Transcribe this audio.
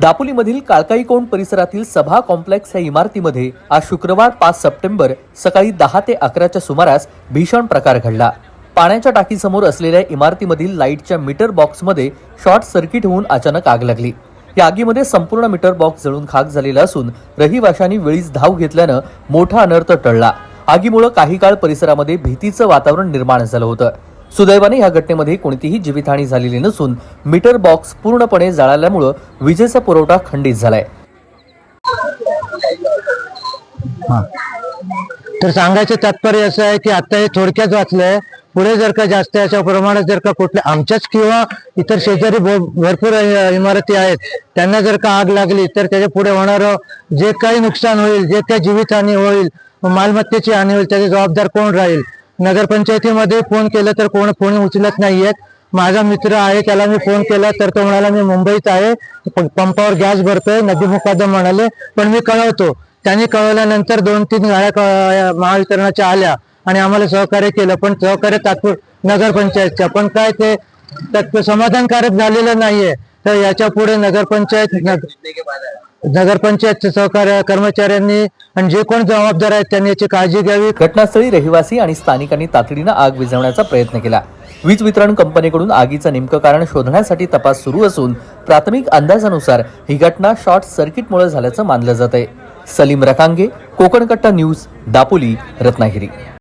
दापोलीमधील काळकाईकोंड परिसरातील सभा कॉम्प्लेक्स या इमारतीमध्ये आज शुक्रवार पाच सप्टेंबर सकाळी दहा ते अकराच्या सुमारास भीषण प्रकार घडला. पाण्याच्या टाकीसमोर असलेल्या इमारतीमधील लाईटच्या मीटर बॉक्समध्ये शॉर्ट सर्किट होऊन अचानक आग लागली. या आगीमध्ये संपूर्ण मीटर बॉक्स जळून खाक झालेला असून रहिवाशांनी वेळीच धाव घेतल्यानं मोठा अनर्थ टळला. आगीमुळे काही काळ परिसरामध्ये भीतीचं वातावरण निर्माण झालं होतं. सुदैवाने या घटनेमध्ये कोणतीही जीवितहानी झालेली नसून मीटर बॉक्स पूर्णपणे जळाल्यामुळं विजेचा पुरवठा खंडित झालाय. तर सांगायचं तात्पर्य असं आहे की आता हे थोडक्यात वाचलंय पुढे जर का जास्त याच्या प्रमाणात जर का कुठल्या आमच्याच किंवा इतर शेजारी भरपूर इमारती आहेत त्यांना जर का आग लागली तर त्याच्या पुढे होणारं जे काही नुकसान होईल जे काही जीवितहानी होईल मालमत्तेची हानी होईल त्याचे जबाबदार कोण राहील? नगरपंचायतीमध्ये फोन केलं तर कोण फोन उचलत नाहीयेत. माझा मित्र आहे त्याला मी फोन केला तर तो म्हणाला मी मुंबईत आहे पंपावर गॅस भरतोय नदी मुकादम म्हणाले. पण मी कळवतो. त्यांनी कळवल्यानंतर दोन तीन गाड्या क- महावितरणाच्या आल्या आणि आम्हाला सहकार्य केलं. पण सहकार्य तात्पुर नगरपंचायतच्या. पण काय ते समाधानकारक झालेलं नाहीये. तर याच्यापुढे नगरपंचायत नग- नगरपंचायतचे सहकार्य कर्मचाऱ्यांनी आणि जे कोण जबाबदार आहेत त्यांनी याची काळजी घ्यावी. घटनास्थळी रहिवासी आणि स्थानिकांनी तातडीनं आग विझवण्याचा प्रयत्न केला. वीज वितरण कंपनीकडून आगीचं नेमकं कारण शोधण्यासाठी तपास सुरू असून प्राथमिक अंदाजानुसार ही घटना शॉर्ट सर्किटमुळे झाल्याचं मानलं जात आहे सलीम रकांगे कोकण कट्टा न्यूज दापोली रत्नागिरी.